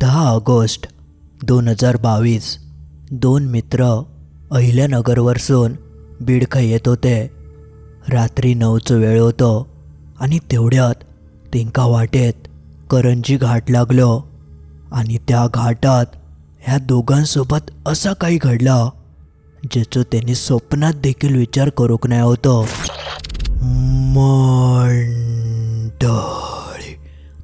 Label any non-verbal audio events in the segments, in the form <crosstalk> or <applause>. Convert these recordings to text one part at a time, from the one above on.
दहा ऑगस्ट दोन हजार बावीस. दोन मित्र अहिल्यानगरवरसून बीडखा येत होते. रात्री नऊचं वेळ होतो आणि तेवढ्यात तेंका वाटेत करंजी घाट लागलो आणि त्या घाटात ह्या दोघांसोबत असा काही घडला ज्याचं त्यांनी स्वप्नात देखील विचार करूक नाही होतो. मण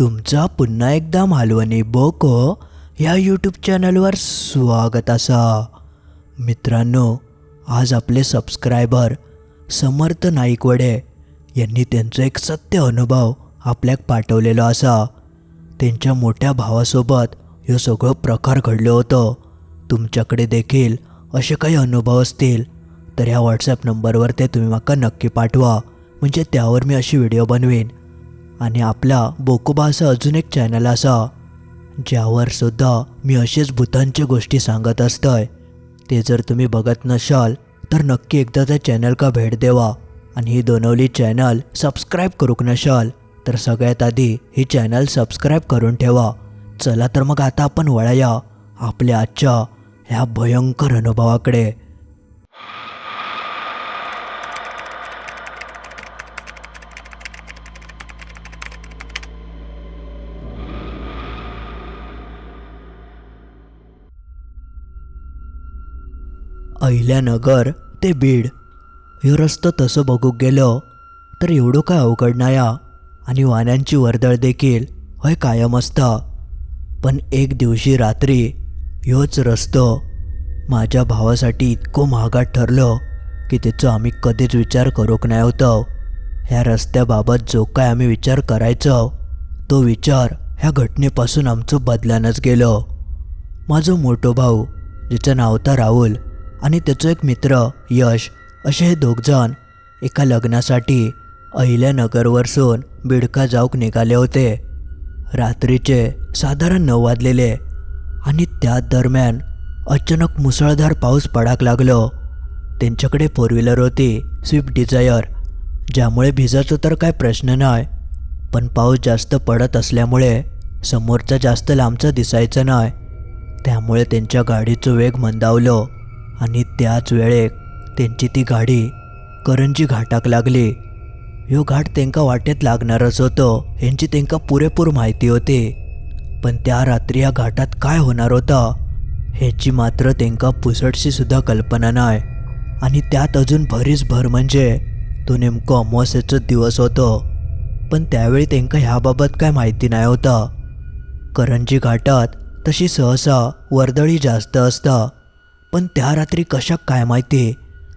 तुमचा पुन्हा एकदा मालवणी बोको या यूट्यूब चॅनलवर स्वागत असा. मित्रांनो आज आपले सबस्क्रायबर समर्थ नाईकवडे यांनी त्यांचा एक सत्य अनुभव आपल्याक पाठवलेलो असा. त्यांच्या मोठ्या भावासोबत ह्यो सगळं प्रकार घडलो होतो. तुमच्याकडे देखील असे काही अनुभव असतील तर ह्या व्हॉट्सॲप नंबरवर ते तुम्ही माका नक्की पाठवा. म्हणजे त्यावर मी अशी व्हिडिओ बनवीन. आणि आपला बोकोबा असं अजून एक चॅनल असा ज्यावर सुद्धा मी असेच भूतांच्या गोष्टी सांगत असतंय. ते जर तुम्ही बघत नसाल तर नक्की एकदा त्या चॅनल का भेट देवा. आणि ही दोनवली चॅनल सबस्क्राईब करूक नसाल तर सगळ्यात आधी ही चॅनल सबस्क्राईब करून ठेवा. चला तर मग आता आपण वळया आपल्या आजच्या ह्या भयंकर अनुभवाकडे. अहिल्यानगर ते बीड. ह्यो रस्तो तसं बघूक गेलो तर एवढं काय अवघड नाया आणि वाण्यांची वर्दळ देखील हय कायम असता. पण एक दिवशी रात्री ह्योच रस्तो माझ्या भावासाठी इतको महागात ठरलो की त्याचा आम्ही कधीच विचार करूक नाही होतो. ह्या रस्त्याबाबत जो काय आम्ही विचार करायचो तो विचार ह्या घटनेपासून आमचं बदलानच गेलो. माझो मोठो भाऊ जिचं नाव होतं राहुल आणि त्याचं एक मित्र यश असे हे दोघजण एका लग्नासाठी अहिल्यानगरवरसून बिडका जाऊक निघाले होते. रात्रीचे साधारण नऊ वाजलेले आणि त्या दरम्यान अचानक मुसळधार पाऊस पडाक लागलो. त्यांच्याकडे फोर व्हीलर होती स्विफ्ट डिझायर ज्यामुळे भिजायचं तर काय प्रश्न नाही पण पाऊस जास्त पडत असल्यामुळे समोरचा जास्त लांबचा दिसायचं नाही. त्यामुळे त्यांच्या गाडीचं वेग मंदावलो. आणि त्याच वेळेक त्यांची ती गाडी करंजी घाटाक लागली. ह्यो घाट तेंका वाटेत लागणारच होतो ह्यांची तेंका पुरेपूर माहिती होती. पण त्या रात्री या घाटात काय होणार होतं ह्याची मात्र तेंका पुसटशी सुद्धा कल्पना नाही आणि त्यात अजून भरीच भर म्हणजे तो नेमकं अमावस्याचा दिवस होतो. पण त्यावेळी तेंका ह्याबाबत काय माहिती नाही होता. करंजी घाटात तशी सहसा वर्दळी जास्त असता. पण त्या रात्री कशाक काय माहिती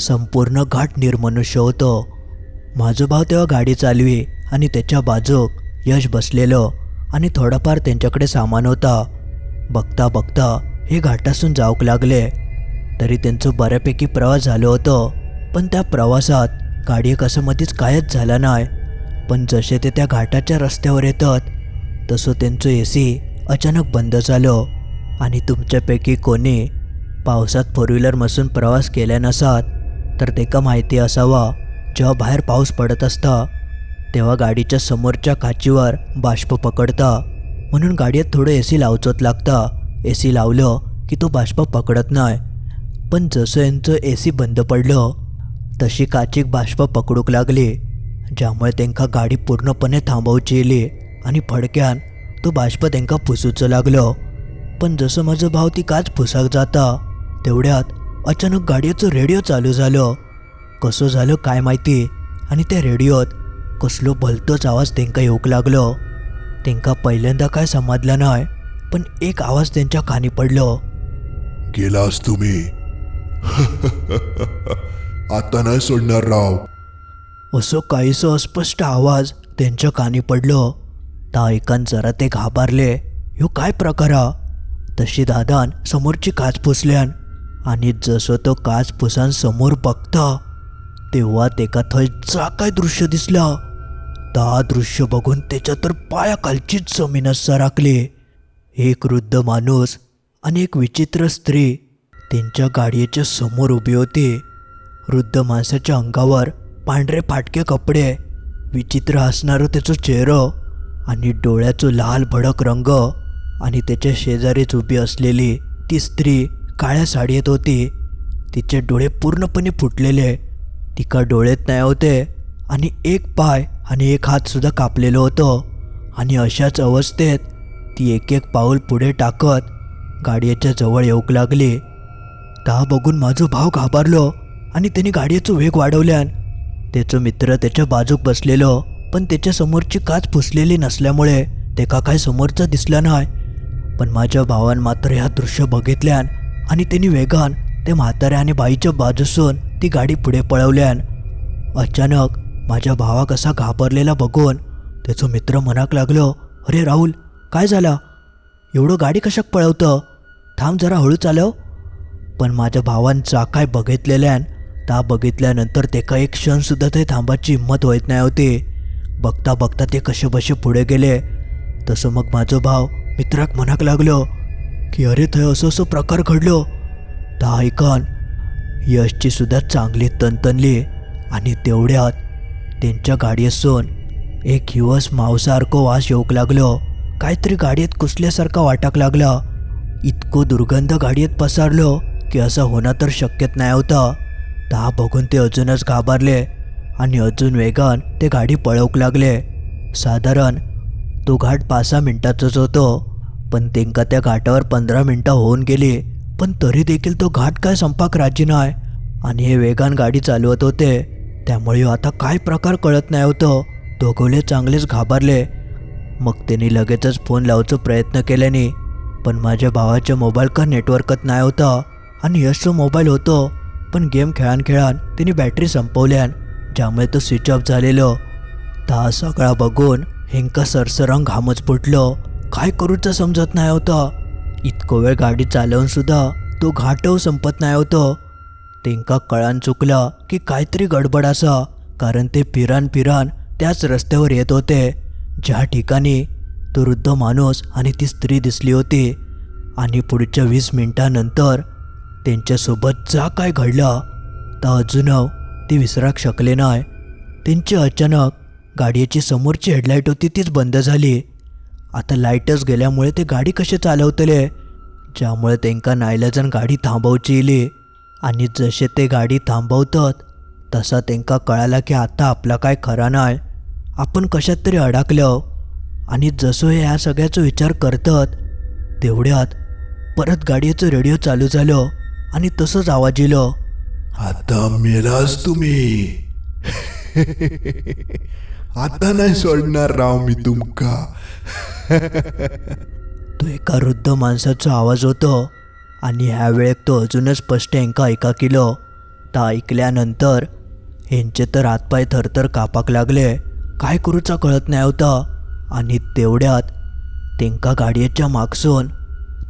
संपूर्ण घाट निर्मनुष्य होतं. माझो भाव तेव्हा गाडी चालवी आणि त्याच्या बाजूक यश बसलेलं आणि थोडंफार त्यांच्याकडे सामान होता. बघता बघता हे घाटासून जाऊक लागले. तरी त्यांचं बऱ्यापैकी प्रवास झालं होतं पण त्या प्रवासात गाडी कसं मध्येच कायच झाला नाही. पण जसे ते त्या घाटाच्या रस्त्यावर येतात तसं त्यांचं ए सी अचानक बंद झालं आणि तुमच्यापैकी कोणी पावसात फोर व्हीलरमधून प्रवास केल्या नसात तर ते का माहिती असावा जेव्हा बाहेर पाऊस पडत असता तेव्हा गाडीच्या समोरच्या काचीवर बाष्प पकडता. म्हणून गाडीत थोडं ए सी लावचोत लागता. ए सी लावलं की तो बाष्प पकडत नाही. पण जसं यांचं ए सी बंद पडलं तशी काचीक बाष्प पकडूक लागली ज्यामुळे त्यांका गाडी पूर्णपणे थांबवची येली आणि फडक्यान तो बाष्प त्यांका पुसूचं लागलो. पण जसं माझं भाव ती काच फुसाक जाता तेवढ्यात अचानक गाडीचं रेडिओ चालू झालं. कसं झालं काय माहिती? आणि त्या रेडिओत कसलो भलतोच आवाज तेंका येऊक लागलो. तेंका पहिल्यांदा काय समजलं नाही पण एक आवाज त्यांच्या कानी पडलो. गेलास तुम्ही. <laughs> आता नाही सोडणार राव. असं काहीसं अस्पष्ट आवाज त्यांच्या कानी पडलो. ता ऐकन जरा ते घाबरले. ह्यो काय प्रकार? तशी दादान समोरची काच पुसल्यान आणि जसं तो काच पुसान समोर बघता तेव्हा तेका थंय जा काय दृश्य दिसलं. ता दृश्य बघून त्याच्या तर पायाखालचीच जमीनच सरकली एक वृद्ध माणूस आणि एक विचित्र स्त्री त्यांच्या गाडीच्या समोर उभी होती. वृद्ध माणसाच्या अंगावर पांढरे फाटके कपडे विचित्र असणारं त्याचं चेहरं आणि डोळ्याचं लाल भडक रंग आणि त्याच्या शेजारीच उभी असलेली ती स्त्री काळ्या साडीत होती. तिचे डोळे पूर्णपणे फुटलेले. तिका डोळेत नाही होते. आणि एक पाय आणि एक हातसुद्धा कापलेलो कापलेलं होतं. आणि अशाच अवस्थेत ती एक एक पाऊल पुढे टाकत गाडीच्या जवळ येऊक लागली. ता बघून माझो भाव घाबरलो आणि त्याने गाडीचं वेग वाढवल्यान त्याचं मित्र त्याच्या बाजूक बसलेलो. पण त्याच्या समोरची काच फुसलेली नसल्यामुळे तेका काय समोरचं दिसलं नाही. पण माझ्या भावान मात्र ह्या दृश्य बघितल्यान आणि त्यांनी वेगान ते म्हाताऱ्या आणि बाईच्या बाजूसून ती गाडी पुढे पळवल्यान अचानक माझ्या भावाक असा घाबरलेला बघून त्याचं मित्र मनाक लागलो अरे राहुल काय झालं? एवढं गाडी कशाक पळवतं? थांब जरा हळू चालव. पण माझ्या भावांचा काय बघितलेल्यान ता बघितल्यानंतर तेका एक क्षणसुद्धा ते थांबाची हिंमत होत नाही होती. बघता बघता ते कसे बसे पुढे गेले. तसं मग माझो भाव मित्राक मनाक लागलो की अरे थंय असं असं प्रकार घडलो. तर ऐकन. यशची सुद्धा चांगली तनतनली आणि तेवढ्यात त्यांच्या गाडयेसून एक युवस मांसारखो वास येऊक लागलो. काहीतरी गाडयेत कुसल्यासारखा वाटाक लागला. इतको दुर्गंध गाडयेत पसरलो की असं होणं तर शक्यत नाही होतं. ता बघून ते अजूनच घाबरले आणि अजून वेगान ते गाडी पळवूक लागले. साधारण तो घाट पाच सहा मिनटाचाच होतो. पण तेंका त्या घाटावर पंधरा मिनटं होऊन गेली. पण तरी देखील तो घाट काय संपाक राजी नाही आणि हे वेगान गाडी चालवत होते. त्यामुळे आता काय प्रकार कळत नाही होतं. दोघवले चांगलेच घाबरले. मग त्यांनी लगेचच फोन लावचा प्रयत्न केल्याने पण माझ्या भावाच्या मोबाईल का नेटवर्कच नाही होता. आणि यशचं मोबाईल होतो. पण गेम खेळान खेळान तिने बॅटरी संपवल्यान ज्यामुळे तो स्विच ऑफ झालेलो. ता सगळा बघून हेंका सरसरंग घामच फुटलो. काय करूचं समजत नाही होतं. इतको वेळ गाडी चालवून सुद्धा तो घाटव संपत नाही होतं. तेंका कळान चुकलं की काहीतरी गडबड असा कारण ते पिरान पिरान त्याच रस्त्यावर येत होते. ज्या ठिकाणी तो वृद्ध माणूस आणि ती स्त्री दिसली होती आणि पुढच्या वीस मिनिटानंतर त्यांच्यासोबत जा काय घडलं तर अजून ती विसराक शकले नाही. त्यांची अचानक गाडीची समोरची हेडलाईट होती तीच बंद झाली. आता लाईटच गेल्यामुळे ते गाडी कसे चालवतले? ज्यामुळे त्यांका नाईलाजन गाडी थांबवची इली आणि जसे ते गाडी थांबवतात तसा त्यांका कळाला की आता आपला काय खरा नाही आपण कशात तरी अडकलो. आणि जसं हे ह्या सगळ्याचा विचार करतात तेवढ्यात परत गाडीचं रेडिओ चालू झालं आणि तसंच आवाज इलो आता मेलास तुम्ही. <laughs> आता नाही सोडणार राव मी तुमका. तो एका वृद्ध माणसाचा आवाज होतो आणि ह्या वेळेत तो अजूनच स्पष्ट हेंका ऐका किलो ता ऐकल्यानंतर हेंचे तर हातपाय थरथर कापाक लागले. काय करूचा कळत नाही होता. आणि तेवढ्यात तेंका गाडयेच्या मागसून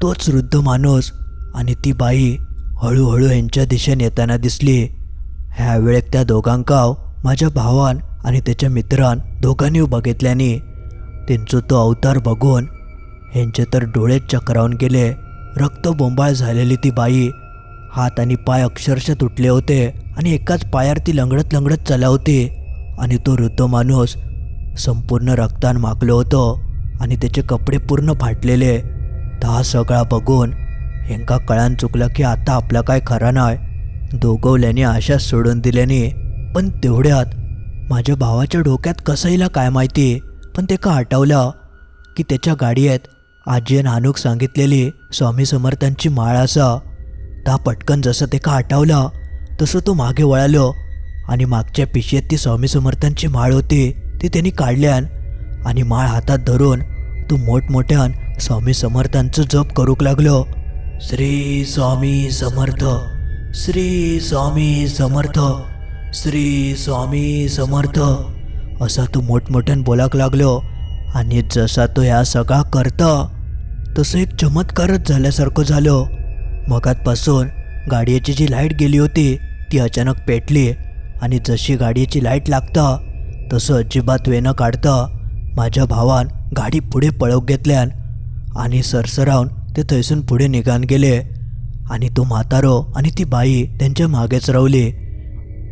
तोच वृद्ध माणूस आणि ती बाई हळूहळू हेंच्या दिशेने येताना दिसली. ह्या वेळेत त्या दोघांकाव माझ्या भावान आणि त्याच्या मित्रान दोघांनी बघितल्याने त्यांचो तो अवतार बघून ह्यांचे तर डोळे चक्रावून गेले. रक्त बोंबाळ झालेली ती बाई हात आणि पाय अक्षरशः तुटले होते आणि एकाच पायावर ती लंगडत लंगडत होती. आणि तो वृद्ध माणूस संपूर्ण रक्तान माकलो होतो आणि त्याचे कपडे पूर्ण फाटलेले. तर हा सगळा बघून हेंका कळान चुकलं की आता आपलं काय खरा नाही दोघवल्याने आशा सोडून दिल्याने पण तेवढ्यात माझ्या भावाच्या डोक्यात कसं येईल काय माहिती? पण ते का आठवलं की त्याच्या गाडीत आजी नानूक सांगितलेली स्वामी समर्थांची माळ असा. ता पटकन जसं ते का आठवलं तसं तो मागे वळालो. आणि मागच्या पिशेत ती स्वामी समर्थांची माळ होती ती त्यांनी काढल्यान आणि माळ हातात धरून तो मोठमोठ्यान स्वामी समर्थांचं जप करूक लागलो. श्री स्वामी समर्थ श्री स्वामी समर्थ. श्री स्वामी समर्थ. असा तो मोठमोठ्यान बोलाक लागलो. आणि जसा तो ह्या सगळा करता तसं एक चमत्कारच झाल्यासारखं झालं. मगातपासून गाडीची जी लाइट गेली होती ती अचानक पेटली. आणि जशी गाडीची लाइट लागता तसं अजिबात वेनं काढता माझ्या भावान गाडी पुढे पळव घेतल्यान आणि सरसरावून ते थंयसून पुढे निघान गेले. आणि तो म्हातारो आणि ती बाई त्यांच्या मागेच रावली.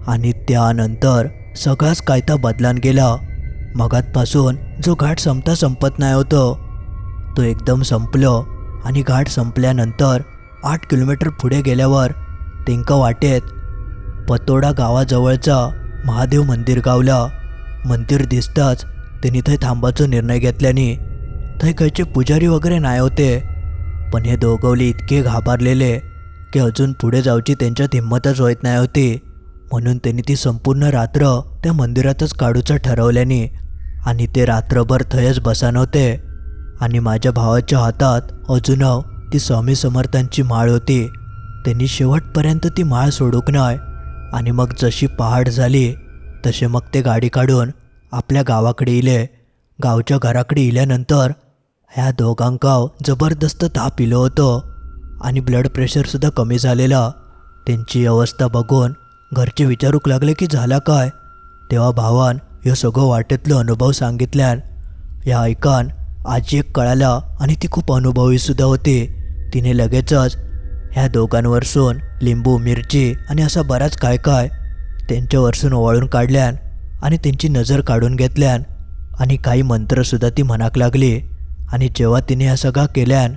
आणि त्यानंतर सगळाच कायता बदलान गेला. मगातपासून जो घाट संपता संपत नाही होतं. तो एकदम संपलं आणि घाट संपल्यानंतर आठ किलोमीटर पुढे गेल्यावर तेंका वाटेत पतोडा गावाजवळचा महादेव मंदिर गावला. मंदिर दिसताच त्यांनी थंय थांबाचो निर्णय घेतल्याने थंय खंयचे पुजारी वगैरे नाही होते. पण हे दोघवले इतके घाबरलेले की अजून पुढे जाऊची त्यांच्यात हिंमतच होत नाही होती. म्हणून त्यांनी ती संपूर्ण रात्र त्या मंदिरातच काढूचं ठरवल्याने आणि ते रात्रभर थंयच बसान होते. आणि माझ्या भावाच्या हातात अजून ती स्वामी समर्थांची माळ होती. त्यांनी शेवटपर्यंत ती माळ सोडूक नाही आणि मग जशी पहाड झाली तसे मग ते गाडी काढून आपल्या गावाकडे इले. गावच्या घराकडे इल्यानंतर ह्या दोघांका जबरदस्त ताप इलो होतो आणि ब्लड प्रेशरसुद्धा कमी झालेलं. त्यांची अवस्था बघून घरचे विचारूक लागले की झाला काय? तेव्हा भावान ह्यो सगळं वाटेतलो अनुभव सांगितल्यान ह्या ऐकान आजी एक कळाला आणि ती खूप अनुभवीसुद्धा होती. तिने लगेचच ह्या दोघांवरसून लिंबू मिरची आणि असा बराच काय काय त्यांच्यावरसून ओवाळून काढल्यान आणि त्यांची नजर काढून घेतल्यान आणि काही मंत्रसुद्धा ती म्हणाक लागली. आणि जेव्हा तिने हा सगळा केल्यान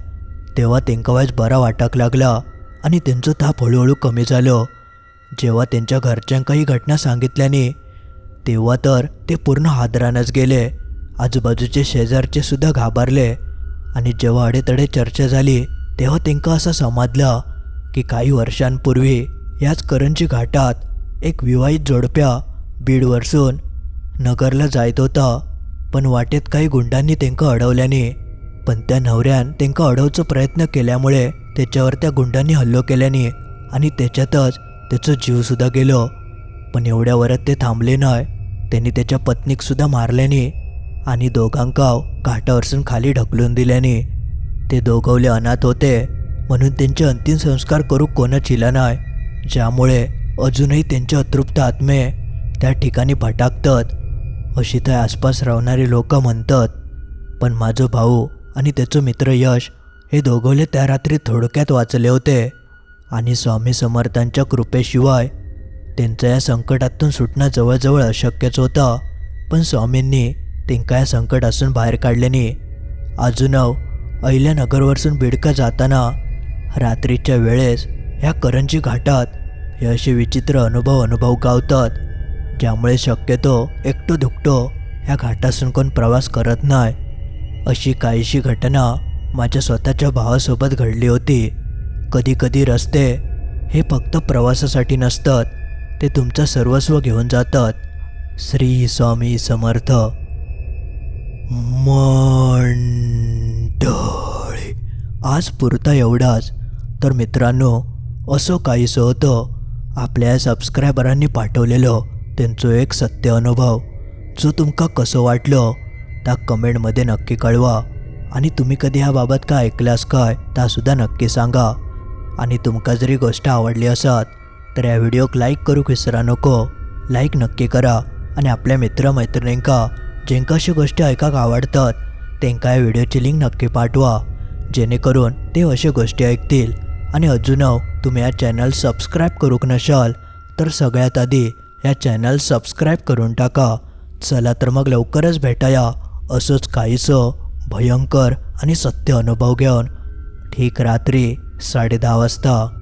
तेव्हा तेंका वायच बरा वाटाक लागला आणि त्यांचं ताप हळूहळू कमी झालं. जेव्हा त्यांच्या घरच्यांका ही घटना सांगितल्याने तेव्हा तर ते पूर्ण हादरानच गेले. आजूबाजूचे शेजारचे सुद्धा घाबरले. आणि जेव्हा अडेतडे चर्चा झाली तेव्हा तेंका असं समजलं की काही वर्षांपूर्वी याच करंजी घाटात एक विवाहित जोडप्या बीड वरसून नगरला जायत होता. पण वाटेत काही गुंडांनी तेंका अडवल्याने पण त्या नवऱ्यान तेंका अडवचा प्रयत्न केल्यामुळे त्याच्यावर त्या गुंडांनी हल्लो केल्याने आणि त्याच्यातच त्याचं जीवसुद्धा गेलो. पण एवढ्यावरच ते थांबले नाही. त्यांनी त्याच्या पत्नीकसुद्धा मारल्याने आणि दोघांकाव घाटावरसून खाली ढकलून दिल्याने. ते दोघवले अनाथ होते. म्हणून त्यांचे अंतिम संस्कार करू कोणच इला नाही. ज्यामुळे अजूनही त्यांचे अतृप्त आत्मे त्या ठिकाणी भटाकतात. अशी त्या आसपास राहणारे लोक म्हणतात. पण माझं भाऊ आणि त्याचं मित्र यश हे दोघवले त्या रात्री थोडक्यात वाचले होते. आणि स्वामी समर्थांच्या कृपेशिवाय त्यांचा या संकटातून सुटणं जवळजवळ अशक्यच होतं. पण स्वामींनी त्यांका या संकटातून बाहेर काढल्याने अजूनव अहिल्यानगरवरसून बिडका जाताना रात्रीच्या वेळेस ह्या करंजी घाटात हे असे विचित्र अनुभव अनुभव गावतात ज्यामुळे शक्यतो एकटो दुकटो ह्या घाटासून कोण प्रवास करत नाही. अशी काहीशी घटना माझ्या स्वतःच्या भावासोबत घडली होती. कधीकधी रस्ते हे फक्त प्रवासासाठी नसतात ते तुमचं सर्वस्व घेऊन जातात. श्री स्वामी समर्थ. मंडळी आज पुरता एवढाच. तर मित्रांनो असं काहीसं होतं आपल्या सबस्क्रायबरांनी पाठवलेलं त्यांचं एक सत्य अनुभव. जो तुमका कसं वाटलं त्या कमेंटमध्ये नक्की कळवा. आणि तुम्ही कधी ह्याबाबत काय ऐकल्यास काय त्यासुद्धा नक्की सांगा. आणि तुमका जरी गोष्ट आवडली असत तर या व्हिडिओक लाईक करूक विसरा नको. लाईक नक्की करा आणि आपल्या मित्रमैत्रिणींका जेंका अशी गोष्टी ऐकाक आवडतात तेंका या व्हिडिओची लिंक नक्की पाठवा. जेणेकरून ते अशा गोष्टी ऐकतील. आणि अजून तुम्ही या चॅनल सबस्क्राईब करूक नशाल तर सगळ्यात आधी या चॅनल सबस्क्राईब करून टाका. चला तर मग लवकरच भेटाया. असंच काहीसं भयंकर आणि सत्य अनुभव घेऊन. ठीक रात्री. साडे वाजता.